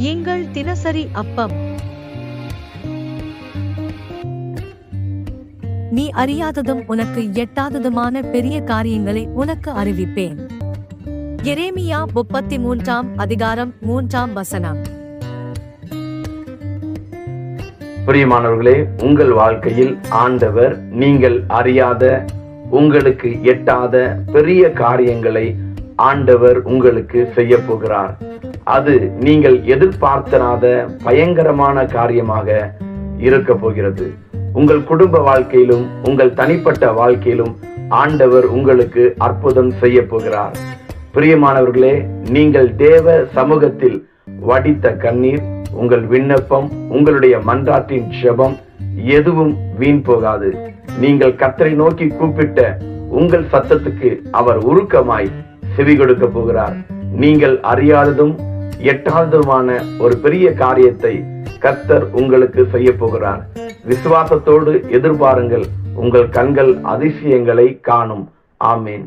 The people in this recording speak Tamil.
எங்கள் தினசரி அப்பம். நீ அறியாததும் உனக்கு எட்டாததுமான பெரிய காரியங்களை உனக்கு அறிவிப்பேன். எரேமியா முப்பத்தி மூன்றாம் அதிகாரம் மூன்றாம் வசனம். பிரியமானவர்களே உங்கள் வாழ்க்கையில் ஆண்டவர் நீங்கள் அறியாத உங்களுக்கு எட்டாத பெரிய காரியங்களை ஆண்டவர் உங்களுக்கு செய்ய போகிறார் அது நீங்கள் எதிர்பார்த்தனாத பயங்கரமான காரியமாக இருக்க போகிறது. உங்கள் குடும்ப வாழ்க்கையிலும் உங்கள் தனிப்பட்ட வாழ்க்கையிலும் ஆண்டவர் உங்களுக்கு அற்புதம் செய்ய போகிறார். பிரியமானவர்களே நீங்கள் தேவ சமூகத்தில் வடித்த கண்ணீர் உங்கள் விண்ணப்பம் உங்களுடைய மன்றாட்டின் ஜெபம் எதுவும் வீண் போகாது. நீங்கள் கத்தரை நோக்கி கூப்பிட்ட உங்கள் சத்தத்துக்கு அவர் உருக்கமாய் செவி கொடுக்க போகிறார். நீங்கள் அறியாததும் எட்டாவதுமான ஒரு பெரிய காரியத்தை கர்த்தர் உங்களுக்கு செய்ய போகிறார். விசுவாசத்தோடு எதிர்பாருங்கள் உங்கள் கண்கள் அதிசயங்களை காணும். ஆமீன்.